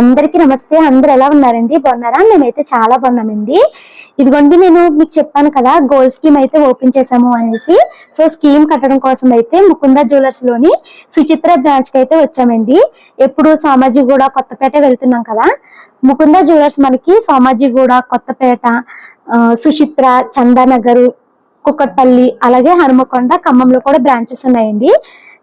అందరికీ నమస్తే. అందరు ఎలా ఉన్నారండి? బాగున్నారా? మేమైతే చాలా బాగున్నామండి. ఇదిగోండి నేను మీకు చెప్పాను కదా గోల్డ్ స్కీమ్ అయితే ఓపెన్ చేసాము అనేసి. సో స్కీమ్ కట్టడం కోసం అయితే ముకుంద జ్యువెలర్స్లోని సుచిత్ర బ్రాంచ్కి అయితే వచ్చామండి. ఎప్పుడు సోమాజిగూడ కొత్తపేట వెళ్తున్నాం కదా. ముకుంద జ్యువెలర్స్ మనకి సోమాజిగూడ కొత్తపేట సుచిత్ర చందానగర్ కుక్కట్పల్లి అలాగే హనుమకొండ ఖమ్మంలో కూడా బ్రాంచెస్ ఉన్నాయండి.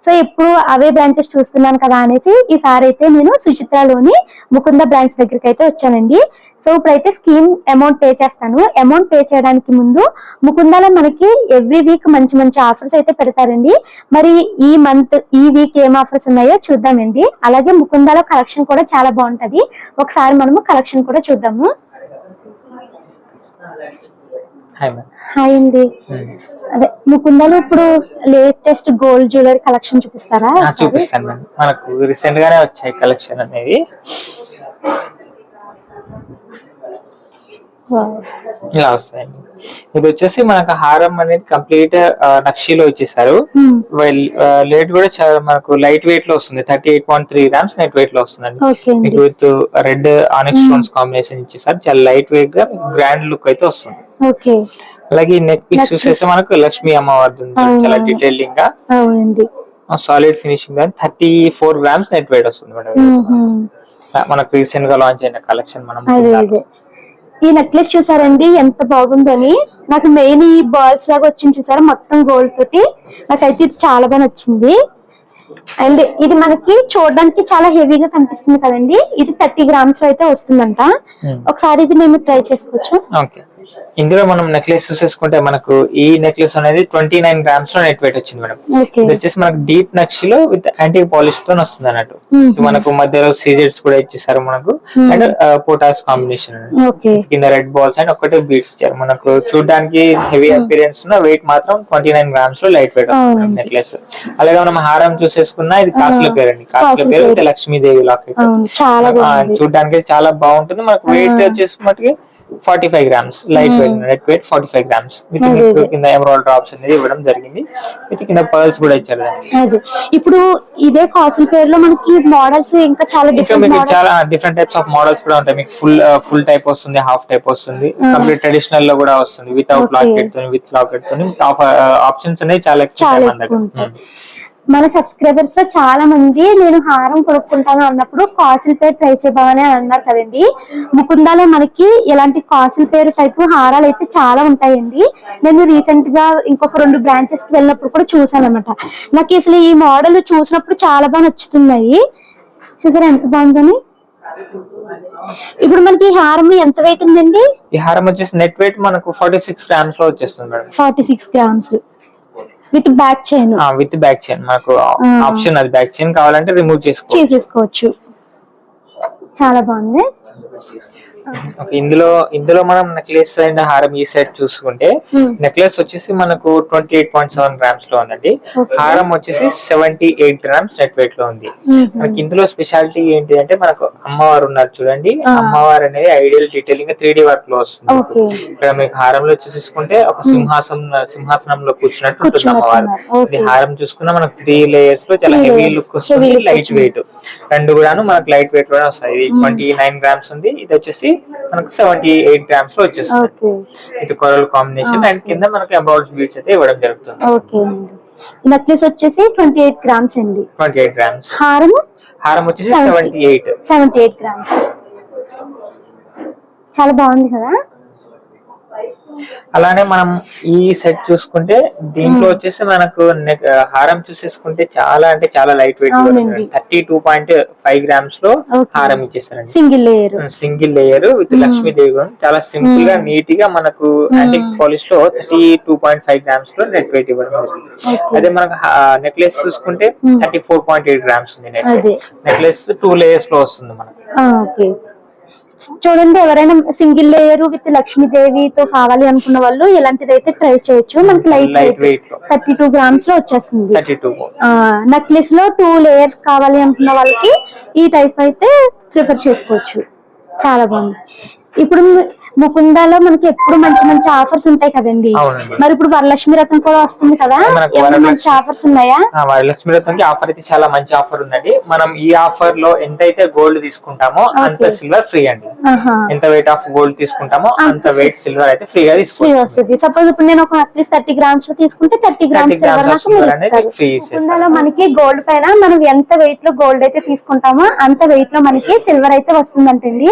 సో ఎప్పుడు అవే బ్రాంచెస్ చూస్తున్నాను కదా అనేసి ఈసారి అయితే నేను సుచిత్రలోని ముకుంద బ్రాంచ్ దగ్గరికి అయితే వచ్చానండి. సో ఇప్పుడైతే స్కీమ్ అమౌంట్ పే చేస్తాను. అమౌంట్ పే చేయడానికి ముందు ముకుందలో మనకి ఎవ్రీ వీక్ మంచి మంచి ఆఫర్స్ అయితే పెడతారండి. మరి ఈ మంత్ ఈ వీక్ ఏం ఆఫర్స్ ఉన్నాయో చూద్దామండి. అలాగే ముకుందలో కలెక్షన్ కూడా చాలా బాగుంటది. ఒకసారి మనము కలెక్షన్ కూడా చూద్దాము. హాయ్ అండి. అదే ముకుందలో ఇప్పుడు లేటెస్ట్ గోల్డ్ జ్యువెలరీ కలెక్షన్ చూపిస్తారా? చూపిస్తాను మ్యామ్ మనకు రీసెంట్ గానే వచ్చాయి కలెక్షన్ అనేది. ఇలా వస్తాయండి. ఇది వచ్చేసి మనకు హారం అనేది కంప్లీట్ నక్షీలో ఇచ్చేసారు Hmm. లేట్ కూడా చాలా మనకు లైట్ వెయిట్లో వస్తుంది. Thirty eight point three grams net వెయిట్లో వస్తుందండి. మీకు with red onyx stones combination ఇచ్చేసారు చాలా లైట్ వెయిట్గా గ్రాండ్ లుక్ అయితే వస్తుంది. ఓకే. అలాగే నెక్ పీస్. చూసేస్తే మనకు లక్ష్మీ అమ్మవారి. చాలా డీటెయిలింగ్గా. అవునండి. Solid finishing thirty four grams net weight వస్తుంది మేడం. మనకు రీసెంట్గా లాంచ్ అయిన కలెక్షన్ మనం ఈ నెక్లెస్ చూసారండి? ఎంత బాగుందని? నాకు మెయిన్ ఈ బాల్స్ లాగా వచ్చింది చూసారా? మొత్తం గోల్డ్ తోటి. నాకైతే ఇది చాలా బాగా నచ్చింది. అండ్ ఇది మనకి చూడడానికి చాలా హెవీగా కనిపిస్తుంది కదండి. ఇది థర్టీ గ్రామ్స్లో అయితే వస్తుందంట. ఒకసారి ఇది మేము ట్రై చేసుకోవచ్చు? ఓకే. ఇందులో మనం నెక్లెస్ చూసేసుకుంటే మనకు ఈ నెక్లెస్ అనేది ట్వంటీ నైన్ గ్రామ్స్లో నెట్ వెయిట్ వచ్చింది మేడం. ఇది వచ్చేసి మనకు డీప్ నక్షిలో విత్ యాంటీ పాలిష్తో వస్తుంది అన్నట్టు. మనకు మధ్యలో సీజెడ్స్ కూడా ఇచ్చేసారు మనకు. అండ్ పోటాస్ కాంబినేషన్ కింద రెడ్ బాల్స్ అండ్ ఒకటే బీట్స్ ఇచ్చారు. మనకు చూడడానికి హెవీ అపీరియన్స్ ఉన్న వెయిట్ మాత్రం ట్వంటీ నైన్ గ్రామ్స్లో లైట్ వెయిట్ వస్తుంది. నెక్లెస్ అలాగే మనం హారం చూసేసుకున్నా ఇది కాసుల పేరు అండి కాసుల పేరు. విత్ లక్ష్మీదేవి లాకెట్ చూడడానికి చాలా బాగుంటుంది. మనకు వెయిట్. వచ్చేసి మటుకి forty five grams light weight net weight forty five grams with. కింద ఎమరాల్డ్ డ్రాప్స్ అనేది ఇవ్వడం జరిగింది. విత్ కింద పర్ల్స్ కూడా ఇచ్చారు. దానికి ఇప్పుడు ఇదే కాసుల పేరులో మనకి మోడల్స్ ఇంకా చాలా డిఫరెంట్ చాలా డిఫరెంట్ టైప్స్ ఆఫ్ మోడల్స్ కూడా ఉంటాయి. మీకు ఫుల్ ఫుల్ టైప్ వస్తుంది హాఫ్ టైప్ వస్తుంది. కంప్లీట్ ట్రెడిషనల్లో కూడా వస్తుంది. వితౌట్. లాకెట్తో విత్ లాకెట్తో ఆప్షన్స్ అనేవి చాలా ఎక్కువ మన దగ్గర. మన సబ్స్క్రైబర్స్లో చాలా మంది నేను హారం కొనుక్కుంటాను అన్నప్పుడు కాసుల పేరు ట్రై చేయబామని అన్నారు కదండి. ముకుందాలో మనకి ఇలాంటి కాసుల పేరు టైపు హారాలు అయితే చాలా ఉంటాయండి. నేను రీసెంట్గా ఇంకొక రెండు బ్రాంచెస్కి వెళ్ళినప్పుడు కూడా చూసాను అనమాట నాకు అసలు ఈ మోడల్ చూసినప్పుడు చాలా బాగా నచ్చుతున్నాయి. చూసారా ఎంత బాగుందని? ఇప్పుడు మనకి హారం ఎంత వెయిట్ ఉందండి? ఈ హారం వచ్చేసి నెట్ వెయిట్ మనకు ఫార్టీ సిక్స్ గ్రామ్స్లో వచ్చేస్తుంది madam. Forty six grams with back chain. With back chain. మనకు ఆప్షన్ అది బ్యాక్ చైన్ కావాలంటే రిమూవ్ చేసుకోవచ్చు. చేసేసుకోవచ్చు. చాలా బాగుంది. ఇందులో ఇందులో మనం నెక్లెస్ అండ్ హారం ఈ సెట్ చూసుకుంటే Hmm. నెక్లెస్ వచ్చేసి మనకు ట్వంటీ ఎయిట్ పాయింట్ సెవెన్ గ్రామ్స్లో ఉందండి. హారం వచ్చేసి సెవెంటీ ఎయిట్ గ్రామ్స్ నెట్ వెయిట్లో ఉంది Mhm. మనకి ఇందులో స్పెషాలిటీ ఏంటి అంటే మనకు అమ్మవారు ఉన్నారు చూడండి. అమ్మవారు అనేది ఐడియల్ డీటెయిలింగ్ త్రీ డి వర్క్లో వస్తుంది. ఇక్కడ మీకు హారంలో చూసేసుకుంటే ఒక సింహాసనం సింహాసనంలో కూర్చున్నట్టు ఉంటుంది కూర్చున్నట్టు అమ్మవారు. ఇది. హారం చూసుకున్నా మనకు త్రీ లేయర్స్లో చాలా హెవీ. లుక్ వస్తుంది లైట్. వెయిట్ రెండు కూడాను మనకు లైట్ వెయిట్ కూడా వస్తాయి ఇది ట్వంటీ నైన్ గ్రామ్స్ ఉంది ఇది వచ్చేసి మనకు సెవెంటీ ఎయిట్ గ్రామ్స్లో వచ్చేస్తుంది. ఇది కొరల్ కాంబినేషన్. అండ్ కింద మనకి ఎంబ్రాయిడ్ బీడ్స్ అయితే ఇవ్వడం జరుగుతుంది. ఓకే నెక్లెస్ వచ్చేసి ట్వంటీ ఎయిట్ గ్రామ్స్ అండి. ట్వంటీ ఎయిట్ గ్రామ్స్ హారము? హారం వచ్చేసి 70. Seventy eight seventy eight grams చాలా బాగుంది కదా? అలానే మనం ఈ సెట్ చూసుకుంటే దీంట్లో వచ్చేసి మనకు నెక్ హారం చూసేసుకుంటే చాలా అంటే చాలా light weight. Thirty two point five గ్రామ్స్లో. హారం ఇచ్చేసారండి single layer single layer with Lakshmidevi చాలా సింపుల్గా నీట్గా మనకు యాంటిక్ పాలిష్లో థర్టీ టూ పాయింట్ ఫైవ్ గ్రామ్స్లో నెట్ వెయిట్ ఇవ్వడం. అదే మనకు నెక్లెస్ చూసుకుంటే thirty four point eight grams ఉంది అదే. నెక్లెస్ టూ లేయర్స్లో వస్తుంది మనకు. చూడండి ఎవరైనా సింగిల్ లేయర్ విత్ లక్ష్మీదేవితో కావాలి అనుకున్న వాళ్ళు ఇలాంటిది అయితే ట్రై చేయొచ్చు. మనకి లైట్ వెయిట్. థర్టీ టూ గ్రామ్స్లో వచ్చేస్తుంది. నెక్లెస్లో టూ లేయర్స్ కావాలి అనుకున్న వాళ్ళకి ఈ టైప్ అయితే ప్రిఫర్ చేసుకోవచ్చు. చాలా బాగుంది. ఇప్పుడు ముకుందాలో మనకి ఎప్పుడు మంచి మంచి ఆఫర్స్ ఉంటాయి కదండి. మరి ఇప్పుడు వరలక్ష్మి రథం కూడా వస్తుంది కదా? ఏమైనా మంచి ఆఫర్స్ ఉన్నాయా? వరలక్ష్మి వ్రతంకి ఆఫర్ అయితే చాలా మంచి ఆఫర్ ఉందండి. మనం ఈ ఆఫర్లో ఎంతైతే గోల్డ్ తీసుకుంటామో అంత. సిల్వర్ ఫ్రీ అండి. ఎంత వెయిట్ ఆఫ్ గోల్డ్ తీసుకుంటామో అంత వెయిట్ సిల్వర్ అయితే ఫ్రీగా వస్తుంది. సపోజ్ ఇప్పుడు నేను ఒక నక్లీస్ థర్టీ గ్రామ్స్లో తీసుకుంటే థర్టీ గ్రామ్స్ 30 grams సిల్వర్ నాకు మీరు ఇస్తారు. మనకి గోల్డ్ పైన మనం ఎంత వెయిట్లో గోల్డ్ అయితే తీసుకుంటామో అంత వెయిట్లో మనకి సిల్వర్ అయితే వస్తుందంటండి.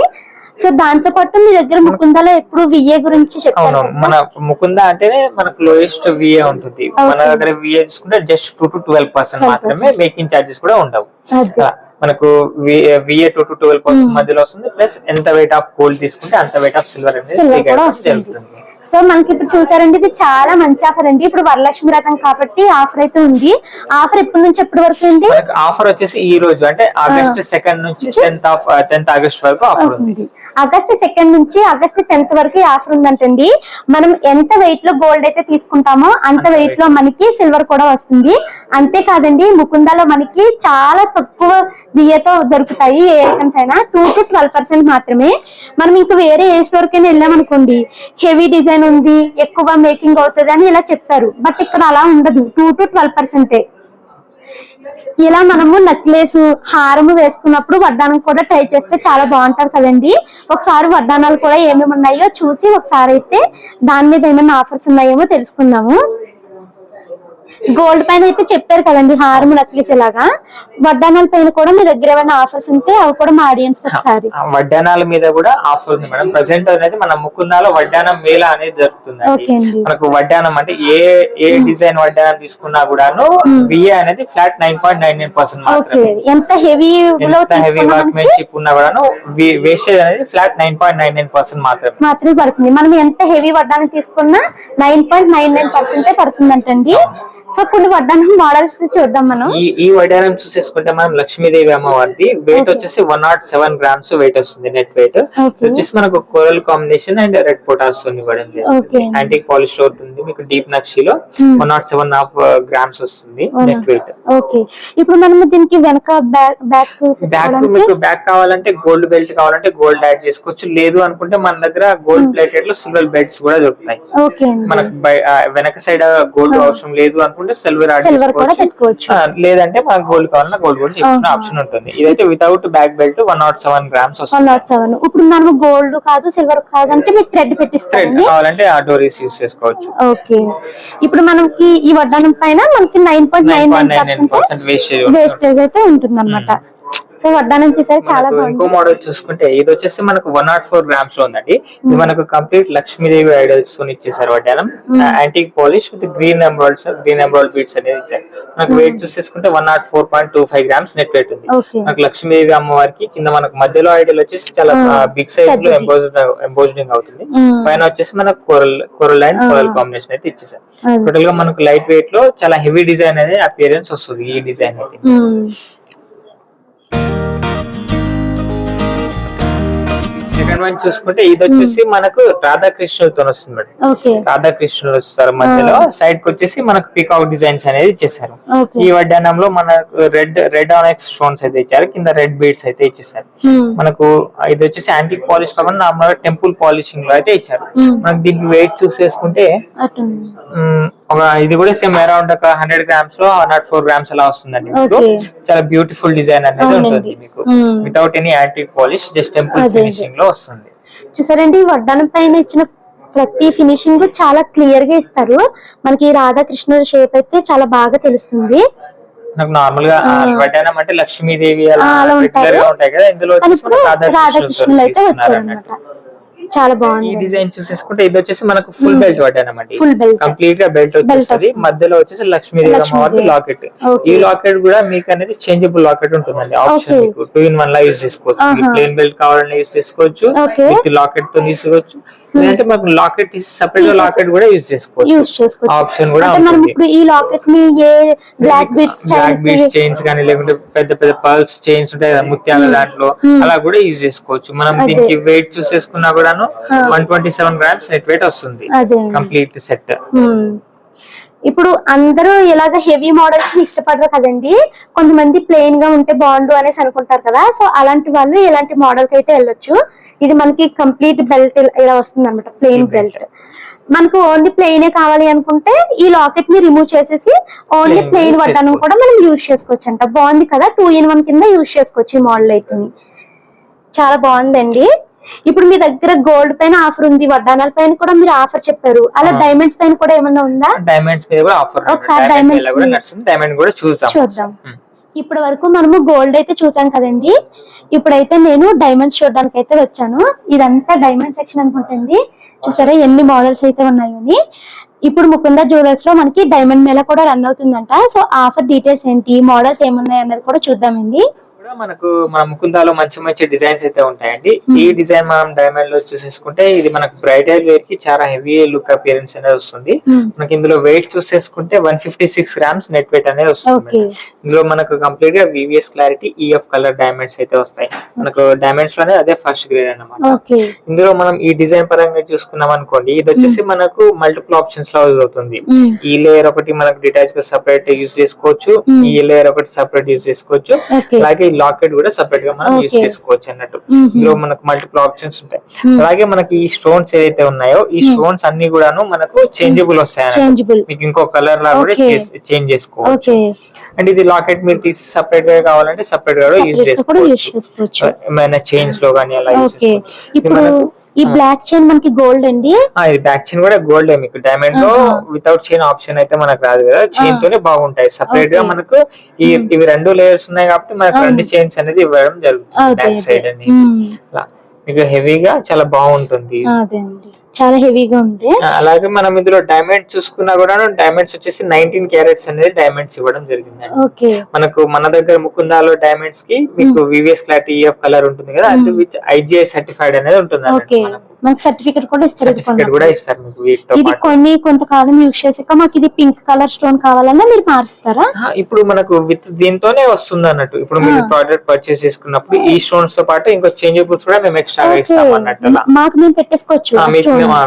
సో దాంతో పాటు మీ దగ్గర ముకుందాలో ఎప్పుడు విఏ గురించి చెప్పారు? అవును మన ముకుంద అంటేనే మనకు లోయెస్ట్ విఏ ఉంటుంది. మన. దగ్గర విఏ చూసుకుంటే just two to twelve percent 12% మాత్రమే మేకింగ్ చార్జెస్ కూడా ఉండవు. మనకు VA two to twelve percent మధ్యలో వస్తుంది ప్లస్ ఎంత వెయిట్ ఆఫ్ గోల్డ్ తీసుకుంటే అంత వెయిట్ ఆఫ్ సిల్వర్ అనేది జరుగుతుంది సో మనకి ఇప్పుడు చూసారండి ఇది చాలా మంచి ఆఫర్ అండి. ఇప్పుడు వరలక్ష్మి రథం కాబట్టి ఆఫర్ అయితే ఉంది. ఆఫర్ ఎప్పటి నుంచి ఎప్పటి వరకు అండి? ఆఫర్ వచ్చేసి ఈ రోజు అంటే ఆగస్ట్ సెకండ్ నుంచి టెన్త్ ఆఫ్ టెన్త్ ఆగస్ట్ వరకు ఆఫర్ ఉంది. ఆగస్ట్ సెకండ్ నుంచి ఆగస్ట్ టెన్త్ వరకు ఈ ఆఫర్ ఉందంటండి. మనం ఎంత వెయిట్లో గోల్డ్ అయితే తీసుకుంటామో అంత వెయిట్లో మనకి సిల్వర్ కూడా వస్తుంది. అంతేకాదండి ముకుందాలో మనకి చాలా తక్కువ బియ్యతో దొరుకుతాయి ఏ ఐటమ్స్ అయినా. టూ టు ట్వెల్వ్ పర్సెంట్ మాత్రమే. మనం ఇంకా వేరే ఏ స్టోర్ కైనా వెళ్ళామనుకోండి హెవీ డిజైన్ ఉంది ఎక్కువ మేకింగ్ అవుతుంది అని ఇలా చెప్తారు. బట్ ఇక్కడ అలా ఉండదు. టూ టు ట్వెల్వ్ పర్సెంటే. ఇలా మనము నెక్లెస్ హారము వేసుకున్నప్పుడు వడ్డానం కూడా ట్రై చేస్తే చాలా బాగుంటారు కదండి. ఒకసారి వడ్డానాలు కూడా ఏమేమి ఉన్నాయో చూసి ఒకసారి అయితే దాని మీద ఏమైనా ఆఫర్స్ ఉన్నాయేమో తెలుసుకుందాము. గోల్డ్ పైన అయితే చెప్పారు కదండి హారము నెక్లెస్ ఇలాగా. వడ్డానాల పైన కూడా మీ దగ్గర ఏమైనా ఆఫర్స్ ఉంటే అవి కూడా మా ఆడియన్స్ ఒకసారి. వడ్డానాల మీద కూడా ఆఫర్ ఉంది మేడం. ప్రెసెంట్ అనేది మన ముకుందాలో వడ్డానం మేళ అనేది జరుగుతుంది అండి. మనకు వడ్డానం అంటే ఏ ఏ డిజైన్ వడ్డానం తీసుకున్నా కూడాను విఏ అనేది flat nine point nine nine percent ఎంత హెవీ ఎంత హెవీ వర్క్ మెన్షిప్ ఉన్నా కూడాను వేస్టేజ్ అనేది flat nine point nine nine percent మాత్రమే. మాత్రమే పడుతుంది. మనం ఎంత హెవీ వడ్డానం తీసుకున్నా నైన్ పాయింట్ నైన్ నైన్ పర్సెంటే పడుతుందంటండి. సో కొన్ని వడ్డానం మోడల్స్ చూద్దాం మనం. ఈ ఈ వడ్డానం చూసేసుకుంటే మనం లక్ష్మీదేవి అమ్మవారిది. వెయిట్ వచ్చేసి one nought seven grams weight వస్తుంది నెట్ వెయిట్. వచ్చేసి మనకు కోరల్ కాంబినేషన్ అండ్ రెడ్ పొటాస్ ఇవ్వడం. యాంటిక్ పాలిష్ ఉంటుంది మీకు డీప్ నక్షిలో Hmm. One nought seven half grams వస్తుంది నెట్ వెయిట్ ఓకే ఇప్పుడు మనము దీనికి వెనక బ్యాక్ బ్యాక్ మీకు బ్యాక్ కావాలంటే గోల్డ్ బెల్ట్ కావాలంటే గోల్డ్ యాడ్ చేసుకోవచ్చు. లేదు అనుకుంటే మన దగ్గర గోల్డ్ Hmm. ప్లేటెడ్లో సిల్వర్ బెల్ట్స్ కూడా దొరుకుతాయి. మనకు వెనక సైడ్ గోల్డ్ అవసరం లేదు అనుకుంటే సిల్వర్ యాడ్ సిల్వర్ కూడా పెట్టుకోవచ్చు. లేదంటే మనకు గోల్డ్ కావాలన్నా గోల్డ్ కూడా చేసుకునే. ఆప్షన్ ఉంటుంది. ఇదైతే without back belt one nought seven grams one వస్తుంది నాట్ సెవెన్ ఇప్పుడు మనము గోల్డ్ కాదు సిల్వర్ కాదంటే మీరు థ్రెడ్ థ్రెడ్ పెట్టిస్తారండి కావాలంటే ఆ డోరీస్ యూస్ చేసుకోవచ్చు. ఓకే ఇప్పుడు మనకి ఈ వడ్డానం పైన మనకి nine point nine percent wastage wastage అయితే ఉంటుంది అనమాట సో వడ్డానం చూసారు చాలా ఇంకో మోడల్ చూసుకుంటే ఇది వచ్చేసి మనకు వన్ నాట్ ఫోర్ గ్రామ్స్లో ఉందండి. ఇది మనకు కంప్లీట్ లక్ష్మీదేవి ఐడల్స్తో ఇచ్చేసారు వడ్డానం యాంటిక్ పాలిష్ విత్ గ్రీన్ ఎంబ్రాయిడ్స్ గ్రీన్ ఎంబ్రాయిడ్ బీడ్స్ అనేది ఇచ్చారు. మనకు weight చూసేసుకుంటే one nought four point two five grams net weight ఉంది. మనకు లక్ష్మీదేవి అమ్మవారికి కింద మనకు మధ్యలో ఐడల్ వచ్చేసి చాలా బిగ్ సైజ్లో ఎంబోజ్డింగ్ అవుతుంది. పైన వచ్చేసి మనకు coral coral and coral combination అయితే ఇచ్చేసారు. టోటల్గా మనకు లైట్ వెయిట్లో చాలా హెవీ డిజైన్ అనేది అపియరెన్స్ వస్తుంది ఈ డిజైన్ అయితే. సెకండ్ వన్ చూసుకుంటే ఇది వచ్చేసి మనకు రాధాకృష్ణులతో వస్తుంది రాధాకృష్ణులు వస్తారు మధ్యలో. సైడ్కి వచ్చేసి మనకు పీకాక్ డిజైన్స్ అనేది ఇచ్చేసారు ఈ వడ్డానంలో మనకు రెడ్ రెడ్ ఆనెక్స్ స్టోన్స్ అయితే ఇచ్చారు. కింద రెడ్ బీడ్స్ అయితే ఇచ్చేసారు మ్మ్. మనకు ఇది వచ్చేసి యాంటిక్ పాలిష్ కాకుండా నార్మల్ టెంపుల్ పాలిషింగ్లో అయితే ఇచ్చారు. మనకు దీనికి వెయిట్ చూసేసుకుంటే ఒక ఇది కూడా సేమ్ అరౌండ్ ఒక హండ్రెడ్ గ్రామ్స్లో నాట్ ఫోర్ గ్రామ్స్ అలా వస్తుందండి మీకు. చాలా బ్యూటిఫుల్ డిజైన్ అనేది. ఉంటుంది మీకు. Without any antique polish just temple. ఫినిషింగ్లో వస్తుంది. చూసారండి వడ్డానం పైన ఇచ్చిన ప్రతి ఫినిషింగ్ చాలా క్లియర్గా ఇస్తారు. మనకి ఈ రాధాకృష్ణుల షేప్ అయితే చాలా బాగా తెలుస్తుంది. నాకు నార్మల్గా వడ్డానం అంటే లక్ష్మీదేవి అలా ఉంటాయి కదా ఇందులో రాధాకృష్ణులు అయితే వచ్చారు అనమాట చాలా ఈ బాగుంది. డిజైన్ చూసేసుకుంటే ఇది వచ్చేసి మనకు ఫుల్ బెల్ట్ వడ్డానం అండి ఫుల్ బెల్ట్ కంప్లీట్గా బెల్ట్ వచ్చేసి. మధ్యలో వచ్చేసి లక్ష్మీదేవి అమ్మవారి లక్ష్మీదేవి. లాకెట్. ఈ లాకెట్ కూడా మీకు అనేది చేంజబుల్ లాకెట్ ఉంటుందండి. ఆప్షన్. మీకు టూ ఇన్ వన్ లా యూస్ చేసుకోవచ్చు. ప్లేన్ బెల్ట్ కావాలని యూస్ చేసుకోవచ్చు. విత్ లాకెట్తో తీసుకోవచ్చు. లేదంటే మనకు లాకెట్ తీసి సపరేట్గా లాకెట్ కూడా యూస్ చేసుకోవచ్చు. యూజ్ చేసుకోవచ్చు. ఆప్షన్ కూడా మనం ఇప్పుడు ఈ లాకెట్ని ఏ black bits black beads chains కానీ లేకుంటే పెద్ద పెద్ద పర్ల్స్ చైన్స్ ఉంటాయి కదా ముత్యాల దాంట్లో. అలా కూడా యూజ్ చేసుకోవచ్చు. మనం. దీనికి వెయిట్ చూసేసుకున్నా కూడాను ఆ. One twenty seven grams net weight వస్తుంది. Complete set. ఇప్పుడు అందరూ ఇలాగ హెవీ మోడల్స్ ఇష్టపడరు కదండి. కొంతమంది ప్లెయిన్గా ఉంటే బాగుండు అనేసి అనుకుంటారు కదా. సో అలాంటి వాళ్ళు ఇలాంటి మోడల్కి అయితే వెళ్ళొచ్చు. ఇది మనకి కంప్లీట్ బెల్ట్ ఇలా వస్తుంది అనమాట ప్లెయిన్ బెల్ట్ మనకు ఓన్లీ ప్లెయిన్ కావాలి అనుకుంటే ఈ లాకెట్ని రిమూవ్ చేసేసి ఓన్లీ ప్లెయిన్ వడ్డానం. కూడా మనం యూజ్ చేసుకోవచ్చు అంట బాగుంది కదా? టూ ఇన్ వన్ కింద యూజ్ చేసుకోవచ్చు ఈ మోడల్ అయితే. చాలా బాగుందండి. ఇప్పుడు మీ దగ్గర గోల్డ్ పైన ఆఫర్ ఉంది వడ్డానాల పైన కూడా మీరు ఆఫర్ చెప్పారు. అలా. డైమండ్స్ పైన కూడా ఏమన్నా ఉందా? డైమండ్స్ మీద కూడా ఆఫర్ ఒకసారి డైమండ్ diamonds కూడా ని- నడుస్తుంది డైమండ్ కూడా చూద్దాం. చూద్దాం. ఇప్పటి వరకు మనము గోల్డ్ అయితే చూసాం కదండి. ఇప్పుడైతే నేను డైమండ్స్ చూడడానికి అయితే వచ్చాను. ఇదంతా డైమండ్ సెక్షన్ అనుకుంటుంది చూసారా ఎన్ని మోడల్స్ అయితే ఉన్నాయని ఇప్పుడు ముకుంద జ్యువెలర్స్లో మనకి డైమండ్ మేళ కూడా రన్ అవుతుందంట. సో ఆఫర్ డీటెయిల్స్ ఏంటి మోడల్స్ ఏమున్నాయి అన్నది కూడా చూద్దామండి. కూడా మనకు మన ముకుందాలో మంచి మంచి డిజైన్స్ అయితే ఉంటాయండి. ఈ డిజైన్ మనం డైమండ్లో చూసేసుకుంటే ఇది మనకు బ్రైడల్ వేర్కి చాలా హెవీ లుక్ అపియరెన్స్ అనేది వస్తుంది. మనకి ఇందులో weight చూసేసుకుంటే one fifty six grams net weight అనేది వస్తుంది ఇందులో మనకు కంప్లీట్గా VVS clarity EF colour diamonds అయితే వస్తాయి. మనకు డైమండ్స్లోనే అదే ఫస్ట్ గ్రేడ్ అన్నమాట. ఓకే. ఇందులో మనం ఈ డిజైన్ పరంగా చూసుకున్నాం అనుకోండి ఇది వచ్చేసి మనకు మల్టిపుల్ ఆప్షన్స్లో యూజ్ అవుతుంది. ఈ లేయర్ ఒకటి మనకు డిటాచ్గా సపరేట్ యూజ్ చేసుకోవచ్చు. ఈ లేయర్ ఒకటి సపరేట్ యూజ్ చేసుకోవచ్చు. అలాగే లాకెట్ కూడా సపరేట్గా మనం యూజ్ Okay. చేసుకోవచ్చు అన్నట్టు. ఇందులో మనకు మల్టిపుల్ ఆప్షన్స్ ఉంటాయి. అలాగే మనకి ఈ స్టోన్స్ ఏదైతే ఉన్నాయో ఈ. స్టోన్స్ అన్ని కూడాను మనకు చేంజబుల్ వస్తాయి మీకు ఇంకో కలర్ లా కూడా. చేంజ్ చేసుకోవచ్చు. అండ్ ఇది లాకెట్ మీరు తీసి సపరేట్గా కావాలంటే సపరేట్గా యూజ్ చేసుకోవచ్చు. ఏమైనా చైన్స్లో కానీ అలా ఓకే చేసుకోవచ్చు. ఈ. బ్లాక్ చైన్ మనకి గోల్డ్ అండి ఇది బ్యాక్ చైన్ కూడా గోల్డ్ మీకు డైమండ్లో. వితౌట్ చైన్ ఆప్షన్ అయితే మనకు రాదు కదా చైన్ తోనే బాగుంటాయి సపరేట్గా. మనకు ఈ Hmm. ఇవి రెండు లేయర్స్ ఉన్నాయి కాబట్టి మనకు. రెండు చైన్స్ అనేది ఇవ్వడం జరుగుతుంది బ్యాక్ సైడ్. అలా మీకు హెవీగా చాలా బాగుంటుంది. చాలా హెవీగా ఉంది. అలాగే మనం ఇందులో డైమండ్ చూసుకున్నా కూడా డైమండ్స్ వచ్చేసి నైన్టీన్ క్యారెట్స్ అనేది డైమండ్స్ ఇవ్వడం జరిగింది మనకు మన దగ్గర ముకుందాలో డైమండ్స్కి మీకు వివిఎస్ క్లారిటీ కలర్ ఉంటుంది కదా అది. విత్ ఐజిఐ సర్టిఫైడ్ అనేది ఉంటుంది మనకు సర్టిఫికెట్ కూడా ఇస్తారు ఇది కొన్ని కొంతకాలం యూజ్ చేసాక మాకు ఇది పింక్ కలర్ స్టోన్ కావాలన్నా మీరు మారుస్తారా? ఇప్పుడు మనకు విత్ దీంతోనే వస్తుంది అన్నట్టు. ఇప్పుడు మీరు. ప్రోడక్ట్ పర్చేస్ చేసుకున్నప్పుడు ఈ స్టోన్స్తో పాటు ఇంకో చేంజబుల్స్ కూడా మేము ఇస్తాం అన్నట్టు అలా. మాకు మేము పెట్టేసుకోవచ్చు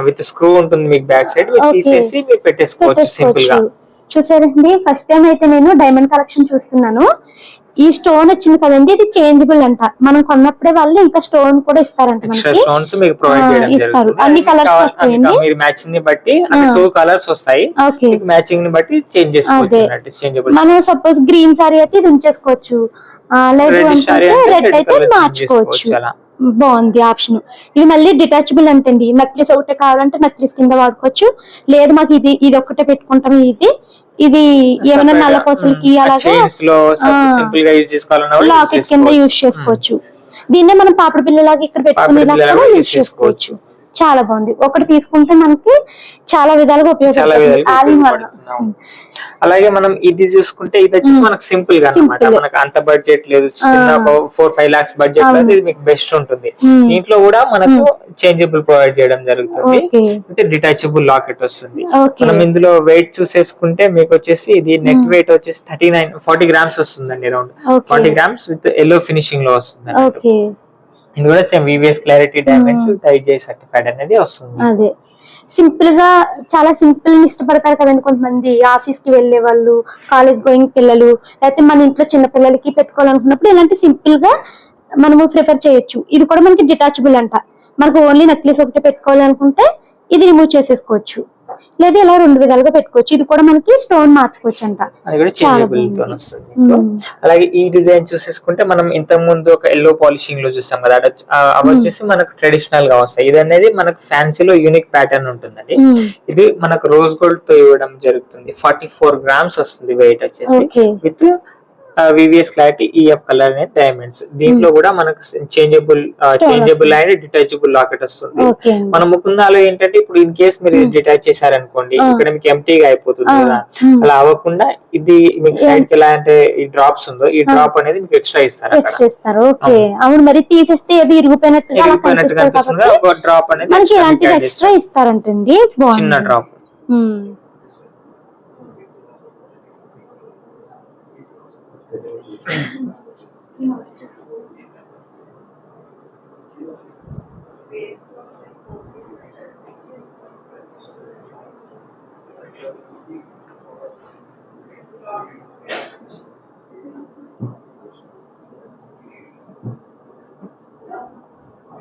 విత్ స్క్రూ ఉంటుంది మీకు బ్యాక్ సైడ్. తీసేసి మీరు పెట్టేసుకోవచ్చు సింపుల్గా. చూసారండి ఫస్ట్ టైం అయితే నేను డైమండ్ కలెక్షన్ చూస్తున్నాను. ఈ స్టోన్ వచ్చింది కదండి ఇది చేంజబుల్ అంట. మనం కొన్నప్పుడే వాళ్ళు ఇంకా స్టోన్ కూడా ఇస్తారంట మనకి. ఇస్తారు. అన్ని కావాలి- వస్తాయండి? మీరు మ్యాచింగ్ని బట్టి. టూ కలర్స్ వస్తాయి. మ్యాచింగ్ని బట్టి చేంజ్ చేసుకోవచ్చు మనం సపోజ్ గ్రీన్ సారీ అయితే ఇది ఉంచేసుకోవచ్చు. లేదు రెడ్ అంటే అయితే మార్చుకోవచ్చు. బాగుంది ఆప్షన్. ఇది మళ్ళీ డిటాచబుల్ అంటండి. నక్లీస్ ఒకటే కావాలంటే నక్లీస్ కింద వాడుకోవచ్చు. లేదు మాకు ఇది ఇది ఒక్కటే పెట్టుకుంటాం ఇది. ఇది ఏమైనా Separate నల్ల గా, పూసలకి ఉమ్, ఆ అలాగా లాకెట్ కింద చేసుకోవచ్చు. యూజ్ చేసుకోవచ్చు. దీన్నే మనం పాపడి పిల్లలాగా ఇక్కడ పెట్టుకునేలా కూడా యూజ్ చేసుకోవచ్చు. చాలా బాగుంది. ఒకటి తీసుకుంటే మనకి చాలా విధాలుగా ఉపయోగపడుతుంది. అలాగే మనం ఇది చూసుకుంటే ఇది వచ్చేసి. మనకు సింపుల్గా అన్నమాట. Simple. మనకు అంత బడ్జెట్ లేదు. చిన్న. Four five lakhs budget. ఇది మీకు బెస్ట్ ఉంటుంది. దీంట్లో కూడా మనకు చేంజబుల్ ప్రొవైడ్ చేయడం జరుగుతుంది. అయితే డిటాచబుల్ లాకెట్ వస్తుంది. మనం ఇందులో వెయిట్ చూసేసుకుంటే మీకు వచ్చేసి ఇది నెట్. వెయిట్ వచ్చేసి థర్టీ నైన్ ఫార్టీ గ్రామ్స్ వస్తుందండి around forty grams with yellow ఫినిషింగ్లో వస్తుంది ఇది కూడా same VVS clarity. With IJ certified అనేది వస్తుంది. అదే. సింపుల్గా చాలా సింపుల్ ఇష్టపడతారు కదండి కొంతమంది. ఆఫీస్కి వెళ్ళే వాళ్ళు కాలేజ్ గోయింగ్ పిల్లలు లేకపోతే మన ఇంట్లో చిన్న పిల్లలకి పెట్టుకోవాలనుకున్నప్పుడు ఇలాంటి సింపుల్గా మనము ప్రిఫర్ చేయొచ్చు. ఇది కూడా మనకి డిటాచబుల్ అంట. మనకు ఓన్లీ నెక్లెస్ ఒకటే పెట్టుకోవాలి అనుకుంటే ఇది రిమూవ్ చేసేసుకోవచ్చు. లేదా ఇలా రెండు విధాలుగా పెట్టుకోవచ్చు. ఇది కూడా మనకి స్టోన్ మార్చుకోవచ్చు అంట. అలాగే ఈ డిజైన్ చూసేసుకుంటే మనం ఇంతకు ముందు ఒక ఎల్లో పాలిషింగ్లో చూసాం కదా అవి. వచ్చేసి మనకు ట్రెడిషనల్గా వస్తాయి. ఇది అనేది మనకు ఫ్యాన్సీలో యూనిక్ ప్యాటర్న్ ఉంటుందండి. ఇది మనకు రోజ్ గోల్డ్తో ఇవ్వడం జరుగుతుంది. ఫార్టీ ఫోర్ గ్రామ్స్ వస్తుంది వెయిట్ వచ్చేసి. With VVS clarity EF colour అనేది డైమండ్స్ దీంట్లో కూడా మనకు changeable changeable. And detachable locket వస్తుంది. మన ముకుందాలో ఏంటంటే ఇప్పుడు ఇన్ కేస్ మీరు Hmm. డిటాచ్ చేశారనుకోండి ఆ. ఇక్కడ మీకు ఎంటీగా అయిపోతుంది ఆ, కదా ఉమ్. అలా అవ్వకుండా ఇది మీకు. సైడ్కి ఎలా అంటే ఈ డ్రాప్స్ ఉందో ఈ. డ్రాప్ అనేది మీకు ఎక్స్ట్రా ఇస్తారు ఎక్స్ట్రా ఇస్తారు ఓకే అవును మరి తీసేస్తే అది ఇరిగిపోయినట్టుగా కనిపిస్తుంది ఒక డ్రాప్ అనేది మనకి ఇలాంటిది ఎక్స్ట్రా. ఇస్తారంటండి చిన్న డ్రాప్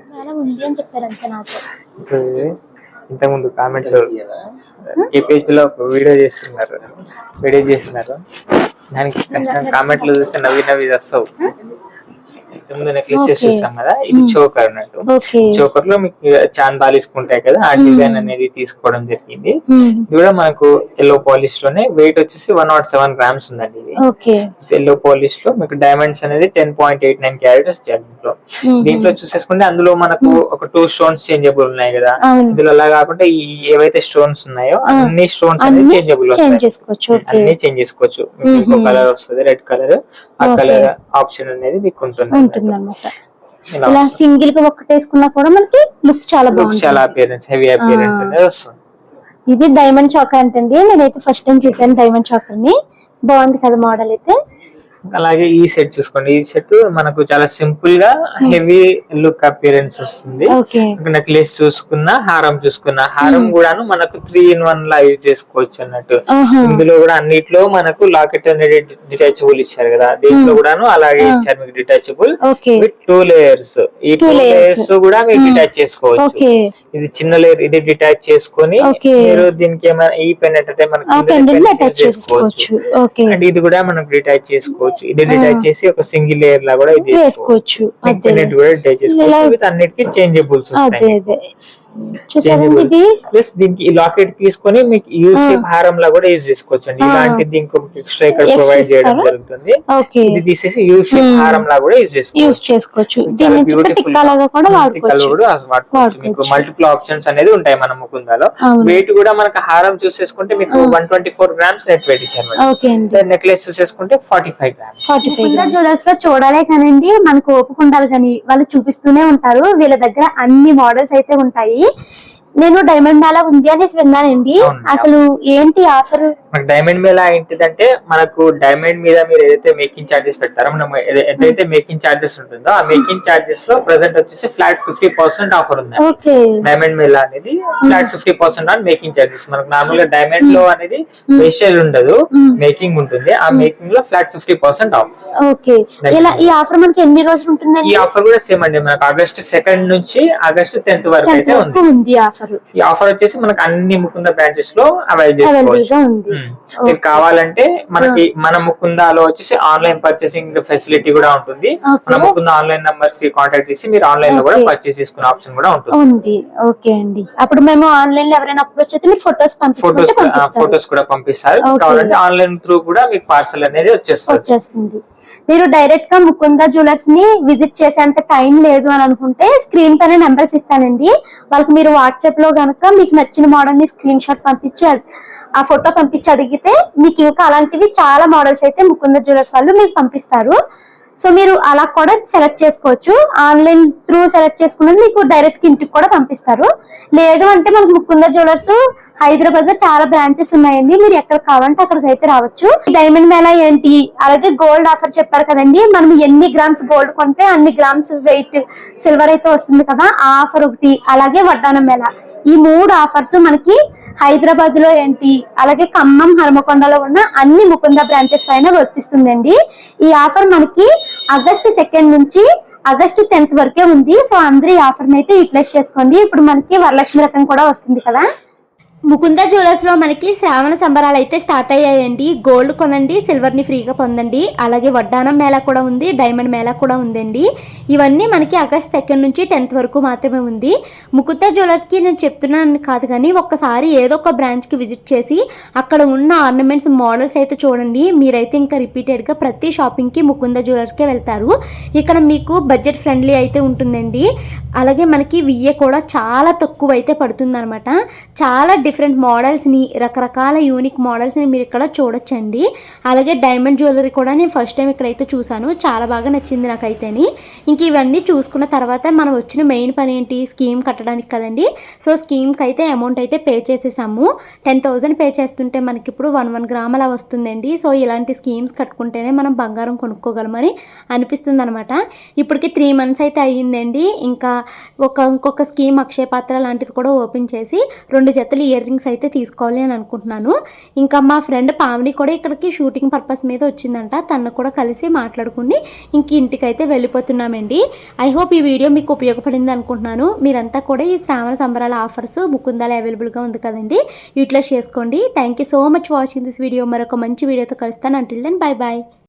చాలా ఉంది అని చెప్పారు అంతే నాకు. ఇప్పుడు ఇంతకుముందు కామెంట్ ఈ పేజ్లో వీడియో చేస్తున్నారు? వీడియో చేస్తున్నారు? దానికి ఖచ్చితంగా కామెంట్లు చూస్తే నవ్వి నవ్వి వస్తావు ఇంతకుముందు నెక్లెసెస్. చూసాం కదా? ఇది చోకర్ అన్నట్టు. చోకర్లో మీకు చాన్ బాలిసుకుంటాయి కదా ఆ డిజైన్ అనేది తీసుకోవడం జరిగింది. ఇది కూడా మనకు ఎల్లో పాలిష్లోనే వెయిట్ వచ్చేసి వన్ నాట్ సెవెన్ గ్రామ్స్ ఉందండి ఇది. ఎల్లో పాలిష్లో మీకు డైమండ్స్ అనేది ten point eight nine carat వచ్చాయి దీంట్లో. దీంట్లో చూసేసుకుంటే అందులో మనకు ఒక టూ స్టోన్స్ చేంజబుల్ ఉన్నాయి కదా. ఇందులో అలా కాకుండా ఈ ఏవైతే స్టోన్స్ ఉన్నాయో. అన్ని స్టోన్స్ అనేది చేంజబుల్ అన్ని చేంజ్ చేసుకోవచ్చు. కలర్ వస్తుంది రెడ్ కలర్ ఆ. కలర్ ఆప్షన్ అనేది మీకు ఉంటుంది. ఉంటుంది అనమాట ఇలా. సింగిల్గా ఒక్కటి వేసుకున్నా కూడా మనకి లుక్ చాలా బాగుంటుంది. ఇది డైమండ్ చాకర్ అంటండి. నేనైతే ఫస్ట్ టైం చూసాను డైమండ్ చాకర్ని. బాగుంది కదా మోడల్ అయితే. అలాగే ఈ సెట్ చూసుకోండి. ఈ సెట్ మనకు చాలా సింపుల్గా హెవీ లుక్ అపియరెన్స్ వస్తుంది. నెక్లెస్ చూసుకున్నా హారం చూసుకున్నా. హారం కూడాను మనకు త్రీ ఇన్ వన్ లా యూజ్ చేసుకోవచ్చు అన్నట్టు. ఆహా. ఇందులో కూడా అన్నిట్లో మనకు లాకెట్ అనేది డిటాచబుల్ ఇచ్చారు కదా. దీంట్లో కూడాను అలాగే ఇచ్చారు మీకు డిటాచబుల్ విత్ టూ లేయర్స్ ఈ టూ. లేయర్స్ కూడా మీరు డిటాచ్ చేసుకోవచ్చు. ఓకే ఇది చిన్న లేయర్ ఇది డిటాచ్ చేసుకొని. మీరు దీనికి ఏమైనా ఈ పెన్ అంటే మనకి చేసుకోవచ్చు. అండ్ ఇది కూడా మనం డిటాచ్ చేసుకోవచ్చు. ఇది డిటాచ్ చేసి ఒక సింగిల్ లేయర్ లా కూడా ఇది వేసుకోవచ్చు. కూడా చేసుకోవచ్చు. అన్నిటికీ చేంజబుల్స్ అదే వస్తాయి. అదే. చూసారండి ఇది ప్లస్ దీనికి ఈ లాకెట్ తీసుకొని మీకు యూజ్ హారం లా కూడా యూజ్ చేసుకోవచ్చు అండి ఆ. ఇలాంటి దీనికి ఒక ఎక్స్ట్రా ఇక్కడ ప్రొవైడ్ చేయడం? జరుగుతుంది. ఓకే. ఇది తీసేసి యూజ్ షేప్. హారం లా కూడా యూజ్ యూస్ చేసుకోవచ్చు చేసుకోవచ్చు. దీని నుంచి కూడా beautiful టిక్కా లాగా కూడా టిక్కాలు వాడుకోవచ్చు. కూడా వాడుకోవచ్చు. మీకు. మల్టిపుల్ ఆప్షన్స్ అనేది ఉంటాయి మన ముకుందాలో. వెయిట్ కూడా మనకు హారం చూసేసుకుంటే మీకు. One twenty four grams net weight ఇచ్చారు ఓకే అండి. Necklace చూసేసుకుంటే forty five grams forty five జ్యువెలర్స్లో చూడాలే కానండి మనకు ఉండాలి కానీ వాళ్ళు చూపిస్తూనే ఉంటారు. వీళ్ళ దగ్గర అన్ని మోడల్స్ అయితే ఉంటాయి. నేను డైమండ్ మేళ ఉంది అనేసి విన్నానండి. అసలు ఏంటి ఆఫర్ మనకి డైమండ్ మీద ఏంటిదంటే మనకు డైమండ్ మీద మీరు ఏదైతే మేకింగ్ చార్జెస్ పెడతారో మనం ఏదైతే మేకింగ్ చార్జెస్ ఉంటుందో ఆ మేకింగ్ చార్జెస్లో ప్రెసెంట్ వచ్చేసి ఫ్లాట్ ఫిఫ్టీ పర్సెంట్ ఆఫర్ ఉంది. డైమండ్ మేళ అనేది flat fifty percent on making charges మనకు నార్మల్గా డైమండ్లో అనేది వేస్టేజ్ ఉండదు. మేకింగ్ ఉంటుంది. ఆ మేకింగ్లో flat fifty percent off okay. ఇలా ఈ ఆఫర్ మనకి ఎన్ని రోజులు ఈ ఉంటుందండి ఆఫర్ కూడా సేమ్ అండి. మనకు ఆగస్ట్ సెకండ్ నుంచి ఆగస్ట్ టెన్త్ వరకు అయితే ఉంది. ఈ ఆఫర్ వచ్చేసి మనకు అన్ని ముకుంద బ్రాంచెస్లో అవైల్ చేసుకోవచ్చు. మీరు కావాలంటే మనకి మన ముకుందాలో వచ్చేసి ఆన్లైన్ పర్చేసింగ్ ఫెసిలిటీ కూడా ఉంటుంది. మన ముకుంద ఆన్లైన్ నంబర్స్కి కాంటాక్ట్ చేసి మీరు ఆన్లైన్లో కూడా. పర్చేస్ చేసుకునే ఆప్షన్ కూడా ఉంటుంది. ఓకే అండి. అప్పుడు మేము ఆన్లైన్లో ఎవరైనా అప్రోచ్ అయితే మీకు ఫొటోస్ ఫోటోస్ ఫోటోస్ కూడా పంపిస్తారు. కావాలంటే ఆన్లైన్ త్రూ కూడా మీకు పార్సల్ అనేది వచ్చేస్తుంది. వచ్చేస్తుంది. మీరు డైరెక్ట్గా ముకుంద జ్యువెలర్స్ని విజిట్ చేసేంత టైం లేదు అని అనుకుంటే స్క్రీన్ పైన నెంబర్స్ ఇస్తానండి. వాళ్ళకి మీరు వాట్సాప్లో గనుక మీకు నచ్చిన మోడల్ని స్క్రీన్ షాట్ పంపించి అడ్- ఆ ఫోటో పంపించి అడిగితే మీకు ఇంకా అలాంటివి చాలా మోడల్స్ అయితే ముకుంద జ్యువెలర్స్ వాళ్ళు మీకు పంపిస్తారు. సో మీరు అలా కూడా సెలెక్ట్ చేసుకోవచ్చు. ఆన్లైన్ త్రూ సెలెక్ట్ చేసుకున్నది మీకు డైరెక్ట్ ఇంటికి కూడా పంపిస్తారు. లేదు అంటే మనకు ముకుంద జ్యువెలర్స్ హైదరాబాద్లో చాలా బ్రాంచెస్ ఉన్నాయండి. మీరు ఎక్కడ కావాలంటే అక్కడికి అయితే రావచ్చు. డైమండ్ మేళ ఏంటి? అలాగే గోల్డ్ ఆఫర్ చెప్పారు కదండి. మనం ఎన్ని గ్రామ్స్ గోల్డ్ కొంటే అన్ని గ్రామ్స్ వెయిట్ సిల్వర్ అయితే వస్తుంది కదా. ఆ ఆఫర్ ఒకటి అలాగే వడ్డానం మేళా ఈ మూడు ఆఫర్స్ మనకి హైదరాబాద్లో ఏంటి? అలాగే ఖమ్మం హనుమకొండలో ఉన్న అన్ని ముకుంద బ్రాంచెస్ పైన వర్తిస్తుందండి. ఈ ఆఫర్ మనకి ఆగస్ట్ సెకండ్ నుంచి ఆగస్ట్ టెన్త్ వరకే ఉంది. సో అందరూ ఈ ఆఫర్ అయితే యూటిలైజ్ చేసుకోండి. ఇప్పుడు మనకి వరలక్ష్మి రథం కూడా వస్తుంది కదా? ముకుంద జ్యువెలర్స్లో మనకి శ్రావణ సంబరాలు అయితే స్టార్ట్ అయ్యాయండి. గోల్డ్ కొనండి సిల్వర్ని ఫ్రీగా పొందండి. అలాగే వడ్డానం మేళా కూడా ఉంది డైమండ్ మేళా కూడా ఉందండి. ఇవన్నీ మనకి ఆగస్ట్ సెకండ్ నుంచి టెన్త్ వరకు మాత్రమే ఉంది. ముకుంద జ్యువెలర్స్కి నేను చెప్తున్నాను కాదు కానీ ఒక్కసారి ఏదో ఒక బ్రాంచ్కి విజిట్ చేసి అక్కడ ఉన్న ఆర్నమెంట్స్ మోడల్స్ అయితే చూడండి. మీరైతే ఇంకా రిపీటెడ్గా ప్రతి షాపింగ్కి ముకుంద జ్యువెలర్స్ కే వెళ్తారు. ఇక్కడ మీకు బడ్జెట్ ఫ్రెండ్లీ అయితే ఉంటుందండి. అలాగే మనకి వియ్య కూడా చాలా తక్కువ అయితే పడుతుంది చాలా డిఫరెంట్ మోడల్స్ని రకరకాల యూనిక్ మోడల్స్ని మీరు ఇక్కడ చూడొచ్చండి. అలాగే డైమండ్ జ్యువెలరీ కూడా నేను ఫస్ట్ టైం ఇక్కడైతే చూశాను. చాలా బాగా నచ్చింది నాకైతేని. ఇంక ఇవన్నీ చూసుకున్న తర్వాత మనం వచ్చిన మెయిన్ పని ఏంటి? స్కీమ్ కట్టడానికి కదండి. సో స్కీమ్కి అయితే అమౌంట్ అయితే పే చేసేసాము. టెన్ థౌజండ్ పే చేస్తుంటే మనకి ఇప్పుడు వన్ వన్ గ్రామ్ అలా వస్తుందండి. సో ఇలాంటి స్కీమ్స్ కట్టుకుంటేనే మనం బంగారం కొనుక్కోగలమని అనిపిస్తుంది అనమాట ఇప్పటికి త్రీ మంత్స్ అయితే అయ్యిందండి. ఇంకా ఒక ఇంకొక స్కీమ్ అక్షయ పాత్ర లాంటిది కూడా ఓపెన్ చేసి రెండు జతలు ఇయర్ ఇయర్ రింగ్స్ అయితే తీసుకోవాలి అని అనుకుంటున్నాను. ఇంకా మా ఫ్రెండ్ పావని కూడా ఇక్కడికి షూటింగ్ పర్పస్ మీద వచ్చిందంట. తను కూడా కలిసి మాట్లాడుకుని ఇంక ఇంటికి అయితే వెళ్ళిపోతున్నామండి. ఐ హోప్ ఈ వీడియో మీకు ఉపయోగపడింది అనుకుంటున్నాను. మీరంతా కూడా ఈ శ్రావణ సంబరాల ఆఫర్స్ ముకుందాలు అవైలబుల్గా ఉంది కదండి. యూటిలైజ్ చేసుకోండి. Thank you so much watching this video మరొక మంచి వీడియోతో కలుస్తాను. Until then bye bye